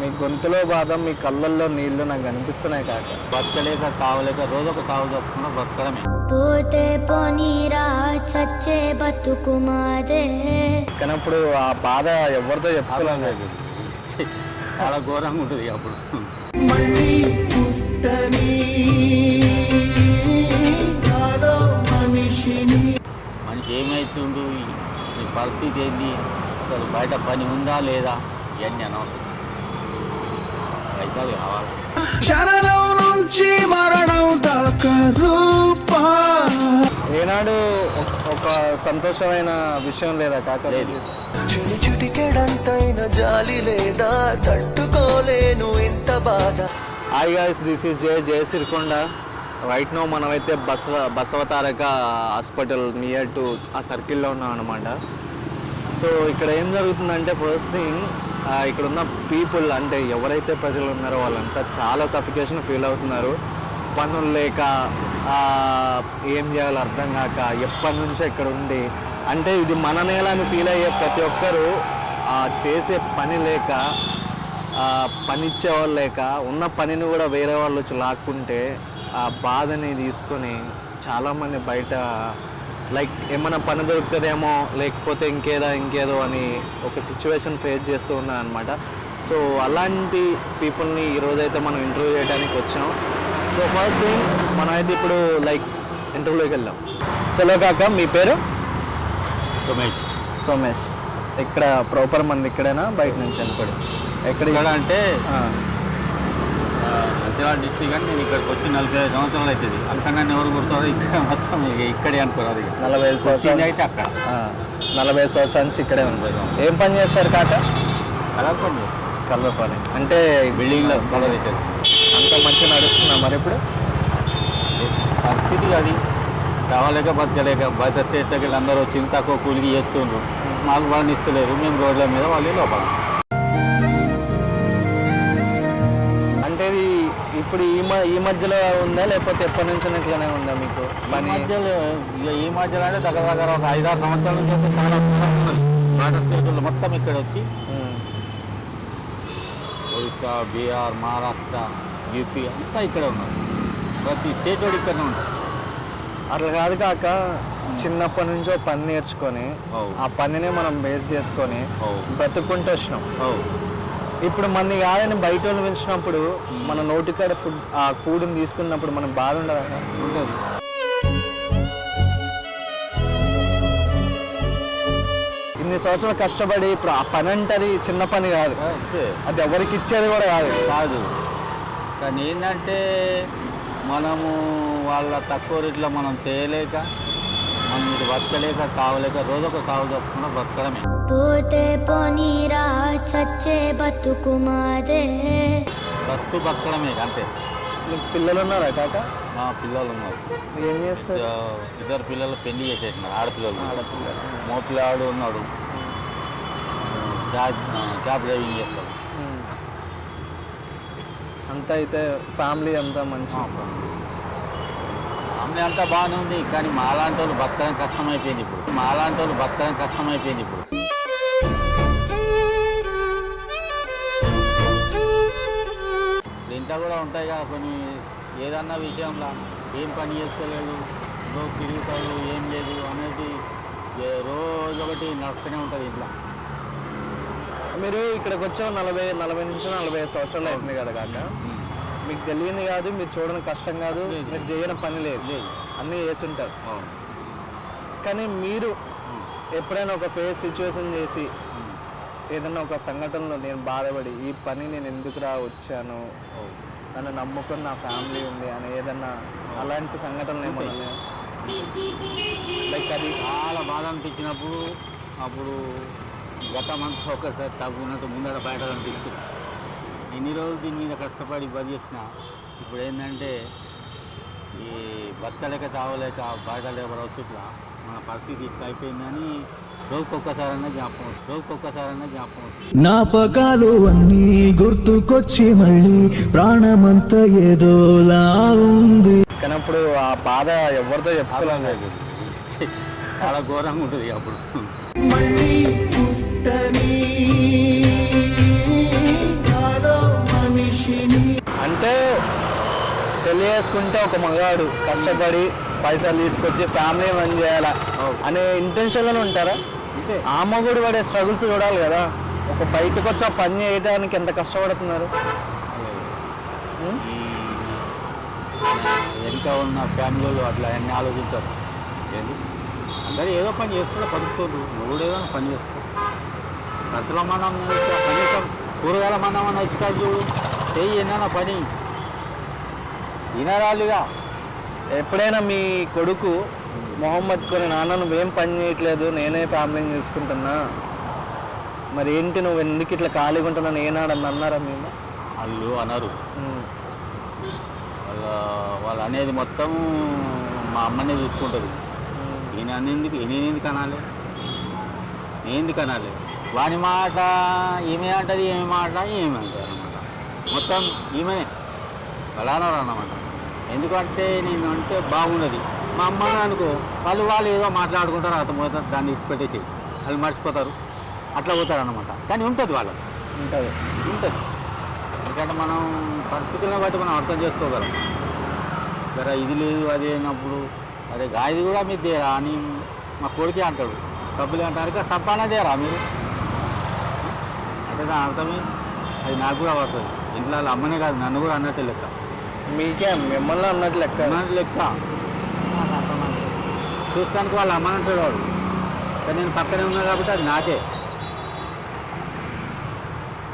మీ గొంతులో బాధ మీ కళ్ళల్లో నీళ్ళు నాకు కనిపిస్తున్నాయి కాక. బతకలేక సావలేక రోజు ఒక సాగు తప్పుకున్న బతకడమే. పోతే పోనీరా చచ్చే బతుకు మాదే. కానీ ఇప్పుడు ఆ బాధ ఎవరితో చెప్పుకోలేదు ఛీ, చాలా ఘోరంగా ఉంటుంది అప్పుడు. మనిషి ఏమైతుండు? ఈ- ఈ పరిస్థితి ఏంది? అసలు బయట పని ఉందా లేదా? ఇవన్నీ అనవసరం. చరణం నుంచి మరణం దాకా రూపా. ఏనాడు ఒక- సంతోషమైన విషయం లేదా కాక? లేదు. చుడి చుటికెడంతైన జాలి లేదా తట్టుకోలేను ఇంత బాధ. Hi guys this is J Jaya Sirikonda right no మనమైతే Basava Basavataraka hospital near to ఆ సర్కిల్లో ఉన్నాం అనమాట సో ఇక్కడ ఏం జరుగుతుందంటే ఫస్ట్ థింగ్ ఇక్కడ ఉన్న పీపుల్ అంటే ఎవరైతే ప్రజలు ఉన్నారో వాళ్ళంతా చాలా సఫికేషన్ ఫీల్ అవుతున్నారు. పనులు లేక ఏం చేయాలో అర్థం కాక ఎప్పటి నుంచో ఇక్కడ ఉండి అంటే ఇది మన నేల అని ఫీల్ అయ్యే ప్రతి ఒక్కరూ చేసే పని లేక ఆ, పని లేక ఉన్న పనిని కూడా వేరే వాళ్ళు వచ్చి లాక్కుంటే ఆ బాధని తీసుకొని చాలామంది బయట లైక్ ఏమైనా పని దొరుకుతుందేమో లేకపోతే ఇంకేదో ఇంకేదో అని ఒక సిచ్యువేషన్ ఫేస్ చేస్తూ ఉన్నాను అనమాట సో అలాంటి పీపుల్ని ఈరోజైతే మనం ఇంటర్వ్యూ చేయడానికి వచ్చాం. సో ఫస్ట్ థింగ్ మనమైతే ఇప్పుడు లైక్ ఇంటర్వ్యూలోకి వెళ్దాం. చలో కాక మీ పేరు? రమేష్ సోమేష్. ఇక్కడ ప్రాపర్ మంది ఇక్కడేనా? బయట నుంచి అనుకోండి ఎక్కడ ఇక్కడ అంటే ఆ, మంచిర్యాల డిస్టిక్ అని నేను ఇక్కడికి వచ్చి నలభై ఐదు సంవత్సరాలు అవుతుంది. అంతగా ఎవరు గుర్తారో ఇక్కడ మొత్తం ఇక ఇక్కడే అనుకోరాదు ఇక. నలభై ఐదు సంవత్సరాలు. అయితే అక్కడ. నలభై ఐదు సంవత్సరాల నుంచి ఇక్కడే ఉంది ఏం పని చేస్తారు కాక? కలర్ పని చేస్తాం. కలవ పని. అంటే బిల్డింగ్లో కలర్ వేసేది అంత మంచిగా నడుస్తున్నా మరి ఇప్పుడు? పరిస్థితి అది. చావలేక బతకలేక బయట స్టేట్లకి వెళ్ళి అందరూ చిన్న తక్కువ కూలికి చేస్తుండ్రు. మాకు వాళ్ళని ఇస్తలేరు మేము రోడ్ల మీద వాళ్ళు లోపల. ఇప్పుడు ఈ ఈ మధ్యలో ఉందా లేకపోతే ఎప్పటి నుంచి ఇట్లానే ఉందా మీకు ఈ మధ్యలో ఇక ఈ మధ్యలో అంటే దగ్గర దగ్గర ఒక ఐదారు సంవత్సరాల నుంచి అయితే చాలా బయట స్టేట్లు మొత్తం ఇక్కడ వచ్చి. ఒడిశా బీహార్ మహారాష్ట్ర యూపీ అంతా ఇక్కడే ఉన్నారు ప్రతి స్టేట్ వాడు ఇక్కడనే ఉంటారు అట్లా కాదు కాక చిన్నప్పటి నుంచో పని నేర్చుకొని. ఆ పనినే మనం బేస్ చేసుకొని అవు. బ్రతుక్కుంటూ వచ్చినాం. ఇప్పుడు మన కాదని బయట వాళ్ళు పెంచినప్పుడు మన నోటికాడ ఫుడ్ ఆ ఫుడ్ని తీసుకున్నప్పుడు మనకు బాధ ఉండదు? ఉంటుంది ఇన్ని సంవత్సరాలు కష్టపడి ఇప్పుడు ఆ పని అంటే అది చిన్న పని కాదు. అది ఎవరికి ఇచ్చేది కూడా కాదు. కాదు. కానీ ఏంటంటే మనము వాళ్ళ తక్కువ రేట్లో మనం చేయలేక బతకలేక సావలేక రోజు ఒక సాగు తప్పుకున్న బతకడమే. పోతే పోనీరా చచ్చే బతుకు మాదే. ఫస్ట్ బతకడమే అంతే. మీకు పిల్లలు ఉన్నారా కాక? మా పిల్లలు ఉన్నారు ఏం చేస్తారు? ఇద్దరు పిల్లలు పెళ్ళి చేసేసినారు ఆడపిల్లలు. ఆడపిల్లలు. మోపిల్లాడు ఉన్నాడు. క్యాబ్ క్యాబ్ డ్రైవింగ్ చేస్తాడు. అంతా అయితే ఫ్యామిలీ అంతా మంచి ఆమె అంతా బాగానే ఉంది కానీ మాలాంటి వాళ్ళు బతకడం కష్టమైపోయింది ఇప్పుడు. మాలాంటి వాళ్ళు బతకడం కష్టమైపోయింది ఇప్పుడు. ఇంట్లో కూడా ఉంటాయి కదా కొన్ని ఏదన్నా విషయంలో ఏం పని చేసుకోలేదు రోజు తిరుగుతాడు ఏం లేదు అనేది రోజు ఒకటి నడుస్తూనే ఉంటుంది ఇంట్లో. మీరు ఇక్కడికి వచ్చా నలభై నలభై నుంచి నలభై సంవత్సరాలు అవుతుంది కదా కాక. మీకు తెలియని కాదు మీరు చూడడం కష్టం కాదు. మీరు చేయని పని లేదు. అన్నీ అవును. కానీ మీరు ఎప్పుడైనా ఒక ఫేస్ సిచ్యువేషన్ చేసి ఏదైనా ఒక సంఘటనలో నేను బాధపడి ఈ పని నేను ఎందుకురా వచ్చాను. నన్ను నమ్ముకుని నా ఫ్యామిలీ ఉంది అని ఏదన్నా అలాంటి సంఘటనలు ఏమన్నా? లైక్ అది చాలా బాధ అనిపించినప్పుడు అప్పుడు గతమంతా ఒకసారి తగ్గున్నట్టు ముందర బయట అనిపిస్తుంది. ఎన్ని రోజులు దీని మీద కష్టపడి బది చేసిన ఇప్పుడు ఏంటంటే ఈ బతకలేక చావలేక బయట లేబర్ వచ్చి ఇట్లా మన పరిస్థితి ఇట్లా అయిపోయిందని జ్ఞాపకం జ్ఞాపకం జ్ఞాపకాలు అన్నీ గుర్తుకొచ్చి మళ్ళీ ప్రాణమంతా ఏదోలా ఉంది. కానీ అప్పుడు ఆ బాధ ఎవరితో చెప్పుకోలేదు ఛీ, చాలా ఘోరంగా ఉంటుంది అప్పుడు. మళ్ళీ పుట్టని చేసుకుంటే ఒక మగాడు కష్టపడి పైసలు తీసుకొచ్చి ఫ్యామిలీ రన్ చేయాలా? అనే ఇంటెన్షన్లోనే ఉంటారా? ఆ మగుడు పడే స్ట్రగుల్స్ చూడాలి కదా. ఒక బయటకు వచ్చి ఆ పని చేయడానికి ఎంత కష్టపడుతున్నారు? వెనుక ఉన్న ఫ్యామిలీలో అట్లా అన్ని ఆలోచించారు. అందరూ ఏదో పని చేసుకుంటే బతుకుతుండ్రు నువ్వు ఏదో పని చేసుకో. ఖర్చుల మనం కనీసం కూరగాయల మనం అన్న ఇస్తారు చూడు. చెయ్యి ఎన్న పని. తినరాలిగా ఎప్పుడైనా మీ కొడుకు మొహమ్మద్ కొని నాన్న నువ్వేం పని చేయట్లేదు నేనే ఫ్యామిలీని చూసుకుంటున్నా. మరి ఏంటి నువ్వు ఎందుకు ఇట్లా ఖాళీగా ఉంటున్నా ఏనాడని అన్నారా మేము వాళ్ళు అనరు. వాళ్ళ వాళ్ళు అనేది మొత్తం మా అమ్మనే చూసుకుంటుంది. ఈయన అనేది నేను ఎందుకు అనాలి? నేను ఎందుకు అనాలి? వాని మాట ఈమె అంటది ఏమి మాట ఏమి అంటారు అనమాట మొత్తం ఈమెనే. అలా అన్నారు అన్నమాట ఎందుకంటే నేను అంటే బాగున్నది మా అమ్మ అనుకో వాళ్ళు వాళ్ళు ఏదో మాట్లాడుకుంటారు అతను పోతారు దాన్ని ఇచ్చిపెట్టేసి వాళ్ళు మర్చిపోతారు. అట్లా పోతారు అనమాట కానీ ఉంటుంది వాళ్ళకి ఉంటుంది. ఉంటుంది. ఎందుకంటే మనం పరిస్థితులను బట్టి మనం అర్థం చేసుకోగలం. సరే ఇది లేదు అది అయినప్పుడు అరే గాయది కూడా మీరు దేరా అని మా కొడుకే అంటాడు. సబ్బులు అంటారు ఇక సబ్బానే దేరా మీరు? అంటే దాని అర్థమే అది నాకు కూడా పడుతుంది ఇంట్లో వాళ్ళ అమ్మనే కాదు నన్ను కూడా అన్నట్టు లెక్క. మీకే మిమ్మల్ని అన్నట్టు లెక్క. అన్నట్టు లెక్క. చూస్తానికి వాళ్ళ అమ్మని అంటాడు వాడు. కానీ నేను పక్కనే ఉన్నా కాబట్టి అది నాకే.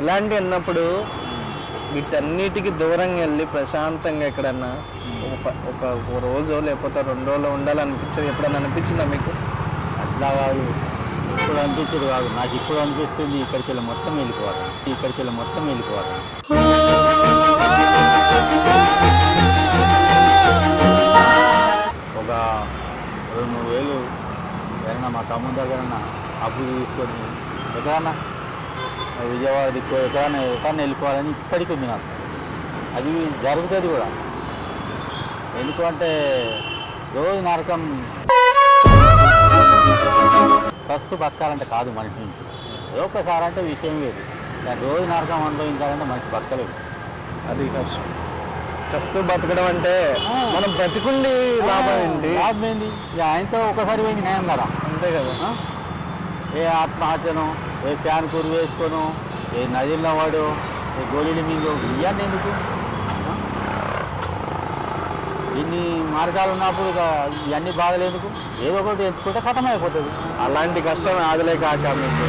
ఇలాంటి అన్నప్పుడు వీటన్నిటికీ దూరంగా వెళ్ళి ప్రశాంతంగా ఎక్కడన్నా ఒక ఒక రోజు లేకపోతే రెండు రోజులు ఉండాలనిపించదు. ఎప్పుడన్నా అనిపించిందా మీకు? అట్లా కాదు. ఇప్పుడు అనిపించదు కాదు. నాకు ఇప్పుడు అనిపిస్తుంది ఇక్కడికి వెళ్ళి మొత్తం వెళ్ళిపోవాలి ఇక్కడికి వెళ్ళి మొత్తం వెళ్ళిపోవాలి ఏదైనా మా తమ్ముడి దగ్గర అప్పు తీసుకొని ఎక్కడన్నా? విజయవాడ దిక్కు ఎక్కడన్నా ఎక్కడన్నా వెళ్ళిపోవాలని ఇప్పటికీ ఉంది నాకు. అది జరుగుతుంది కూడా. ఎందుకంటే రోజు నరకం సస్తు బతకాలంటే కాదు మనిషి నుంచి. ఏదో ఒకసారి అంటే విషయం వేరు. కానీ రోజు నరకం అనుభవించాలంటే మనిషి బతకలేదు అది కష్టం. చస్తూ బతకడం అంటే మనం బ్రతికుండి లాభం ఏంటి? లాభం ఏంది ఇక ఆయనతో ఒకసారి పోయింది న్యాయం కదా. అంతే కదా? ఏ ఆత్మహత్యను ఏ ఫ్యాన్ కూర వేసుకోను ఏ నదిలో వాడు ఏ గోళీలు మింగు ఇవన్నీ ఎందుకు? ఇన్ని మార్గాలు ఉన్నప్పుడు ఇవన్నీ బాగలేందుకు ఏదో ఒకటి ఎంచుకుంటే అయిపోతుంది అలాంటి కష్టం ఆగలే కాక మీకు.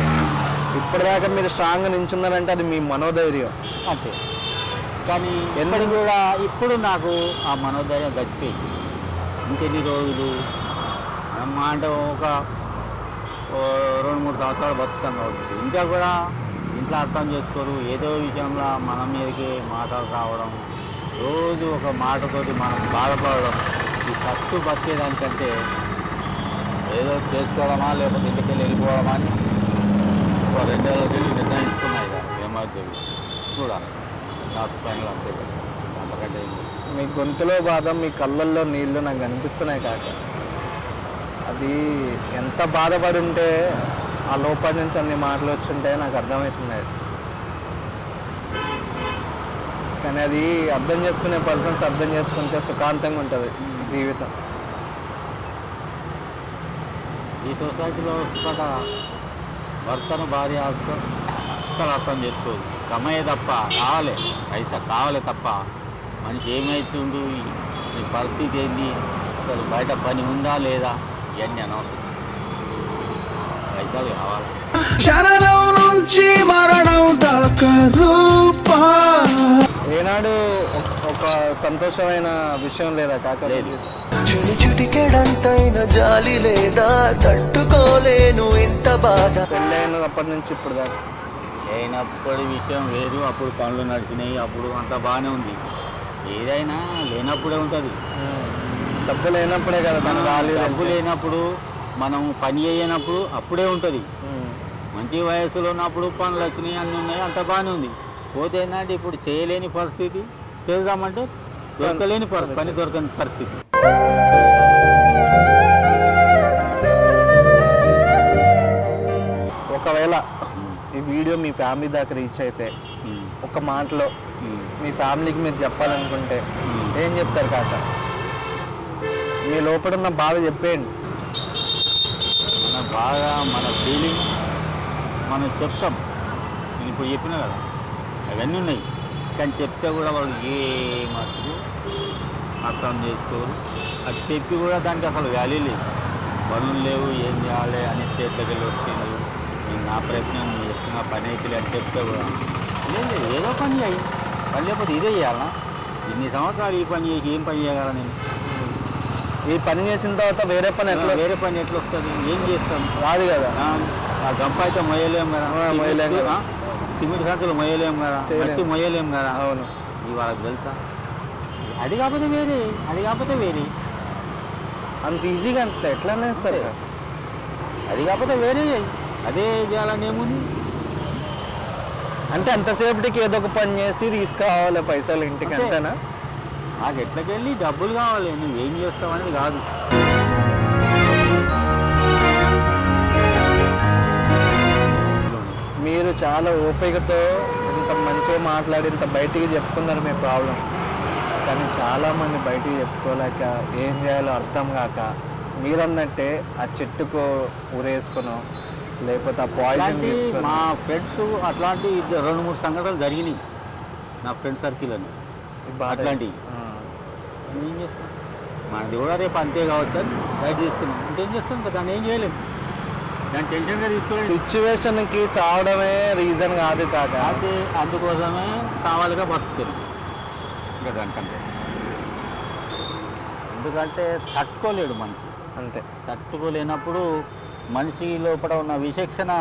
ఇప్పటిదాకా మీరు స్ట్రాంగ్ నించున్నారంటే అది మీ మనోధైర్యం. అంతే. కానీ ఎప్పటికి కూడా ఇప్పుడు నాకు ఆ మనోధైర్యం గచ్చిపోయింది. ఇంకెన్ని రోజులు? అమ్మ అంటే ఒక రెండు మూడు సంవత్సరాలు బతుకుతాం కాబట్టి. ఇంకా కూడా ఇంట్లో అర్థం చేసుకోరు. ఏదో విషయంలో మన మీదకి మాటలు రావడం రోజు ఒక మాటతోటి మనం బాధపడడం ఈ సత్తు బతికేదానికంటే ఏదో చేసుకోవడమా లేకపోతే ఇంటికి వెళ్ళి వెళ్ళిపోవడమా అని ఒక రెండు రోజులు నిర్ణయించుకున్నాయి కదా ఏమవుతుంది చూడాలి. లాస్ట్ పైన అంతే కదా. అంతకంటే మీ గొంతులో బాధ మీ కళ్ళల్లో నీళ్ళు నాకు కనిపిస్తున్నాయి కాక. అది ఎంత బాధపడి ఉంటే ఆ లోపల నుంచి అన్ని మాటలు వచ్చుంటే నాకు అర్థమవుతున్నాయి. కానీ అది అర్థం చేసుకునే పర్సన్స్ అర్థం చేసుకుంటే సుఖాంతంగా ఉంటుంది జీవితం. ఈ సొసైటీలో సుఖత భర్తను భార్య అస్సలు అర్థం చేసుకోదు. కమయ్యే తప్ప కావాలి పైసా కావాలి తప్ప మనిషి ఏమవుతుండు ఈ- ఈ పరిస్థితి ఏంది? అసలు బయట పని ఉందా లేదా? ఇవన్నీ అనవసరం శరణం నుంచి మరణం దాకా రూపా ఏనాడు ఒక- సంతోషమైన విషయం లేదా కాక లేదు. చుడి చుటికెడంతైన జాలి లేదా తట్టుకోలేను ఇంత బాధ పెళ్ళైనప్పటి నుంచి ఇప్పుడు దాకా లేనప్పటి విషయం వేరు అప్పుడు పనులు నడిచినాయి అప్పుడు అంత బాగానే ఉంది ఏదైనా లేనప్పుడే ఉంటుంది డబ్బు లేనప్పుడే కదా దాని వాల్యూ డబ్బు లేనప్పుడు మనం పని చేయనప్పుడు అప్పుడే ఉంటుంది. మంచి వయసులో ఉన్నప్పుడు పనులు వచ్చినాయి అన్నీ ఉన్నాయి అంత బాగానే ఉంది. పోతే ఏంటంటే ఇప్పుడు చేయలేని పరిస్థితి చేద్దామంటే దొరకలేని పరిస్థితి పని దొరకని పరిస్థితి. ఒకవేళ ఈ వీడియో మీ ఫ్యామిలీ దాకా రీచ్ అయితే ఒక మాటలో మీ ఫ్యామిలీకి మీరు చెప్పాలనుకుంటే. ఏం చెప్తారు కాక? మీ లోపల ఉన్న బాధ చెప్పేయండి. మన బాధ మన ఫీలింగ్ మనం చెప్తాం నేను ఇప్పుడు చెప్పినా కదా అవన్నీ ఉన్నాయి. కానీ చెప్తే కూడా వాళ్ళు ఏ మటుకు అర్థం చేసుకోరు. అది చెప్పి కూడా దానికి అసలు వాల్యూ లేదు. పనులు లేవు ఏం చేయాలి అని స్టేట్లోకి వెళ్ళి వచ్చిండు నేను నా ప్రయత్నం చేస్తున్నా పని అయితే అని చెప్తే కూడా. లేదు లేదు, ఏదో పని చేయి. పని లేకపోతే ఇదే చేయాలా? ఇన్ని సంవత్సరాలు ఈ పని చేసి ఏం పని చేయగలను నేను? ఈ పని చేసిన తర్వాత వేరే పని ఎట్లా వేరే పని ఎట్లా వస్తుంది? ఏం చేస్తాను రాదు కదా. ఆ, గంప అయితే మొయ్యలేం కదా. మొయ్యలేం కదా. సిమెంట్ సంచులు మొయ్యలేం కదా. మట్టి మొయ్యలేం కదా. అవును. ఇది వాళ్ళకి తెలుసా? అది కాకపోతే వేరే అది కాకపోతే వేరే. అంత ఈజీగా అంత ఎట్లా అనేస్తారు అది కాకపోతే వేరే. అదే చేయాలని ఏముంది అంటే అంతసేపటికి ఏదో ఒక పని చేసి తీసుకురావాలి పైసలు ఇంటికి అంతే. అంతేనా? నాకు ఎట్లకెళ్ళి డబ్బులు కావాలి? నువ్వు ఏం చేస్తావు అనేది కాదు. మీరు చాలా ఓపికతో ఇంత మంచిగా మాట్లాడి ఇంత బయటికి చెప్పుకున్నారు మీ ప్రాబ్లం. కానీ చాలామంది బయటికి చెప్పుకోలేక ఏం చేయాలో అర్థం కాక మీరన్నట్టే ఆ చెట్టుకు ఊరేసుకునో లేకపోతే ఆ పాయిజన్ మా ఫ్రెండ్స్ అట్లాంటి రెండు మూడు సంఘటనలు జరిగినాయి. నా ఫ్రెండ్ సర్కిల్ అని. అట్లాంటివి. ఏం చేస్తాం? మనది కూడా రేపు అంతే కావచ్చు అని బయట తీసుకున్నాం. ఇంకేం చేస్తాం ఇంకా? దాన్ని ఏం చేయలేము దాన్ని టెన్షన్గా తీసుకోలేదు సిచ్యువేషన్కి చావడమే రీజన్ కాదు కాక. అది అందుకోసమే కావాలిగా బతుకుతుంది ఇంకా దానికంటే. ఎందుకంటే తట్టుకోలేడు మనిషి. అంతే. తట్టుకోలేనప్పుడు మనిషి లోపల ఉన్న విచక్షణ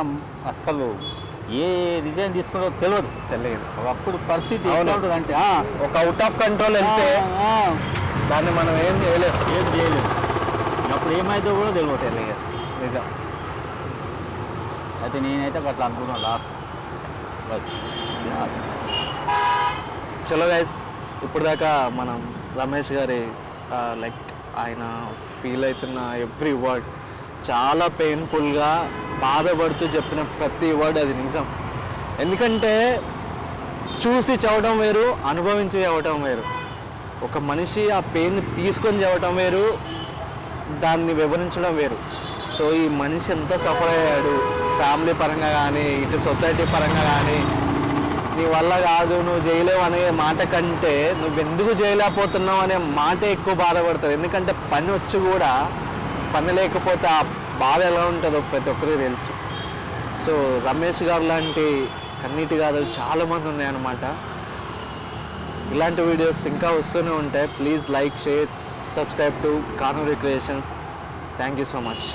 అస్సలు ఏ రిజైన్ తీసుకున్నో తెలియదు. తెలియదు. ఒకప్పుడు పరిస్థితి ఆ, ఒక అవుట్ ఆఫ్ కంట్రోల్ వెళ్తే ఆ, దాన్ని మనం ఏం చేయలేము ఏం చేయలేదు అప్పుడు ఏమైందో కూడా తెలియదు. తెలియదు నిజం. అయితే నేనైతే అట్లా అనుకున్నాను లాస్ట్ బస్ చలో గైస్ ఇప్పుడు దాకా మనం రమేష్ గారి లైక్ ఆయన ఫీల్ అవుతున్న ఎవ్రీ వర్డ్ చాలా పెయిన్ఫుల్గా బాధపడుతూ చెప్పిన ప్రతి వర్డ్ అది నిజం. ఎందుకంటే చూసి చదవడం వేరు అనుభవించి చదవటం వేరు. ఒక మనిషి ఆ పెయిన్ తీసుకొని చెప్పడం వేరు దాన్ని వివరించడం వేరు. సో ఈ మనిషి ఎంత సఫర్ అయ్యాడు ఫ్యామిలీ పరంగా కానీ ఇటు సొసైటీ పరంగా కానీ నీ వల్ల కాదు నువ్వు చేయలేవు అనే మాట కంటే నువ్వు ఎందుకు చేయలేకపోతున్నావు అనే మాట ఎక్కువ బాధపడుతుంది ఎందుకంటే పని వచ్చి కూడా పని లేకపోతే ఆ బాధ ఎలా ఉంటుందో ప్రతి ఒక్కరికి తెలుసు. సో రమేష్ గారు లాంటి కన్నీటి గాథలు చాలామంది ఉన్నాయన్నమాట. ఇలాంటి వీడియోస్ ఇంకా వస్తూనే ఉంటాయి. Please like share subscribe to Kanuri creations thank you so much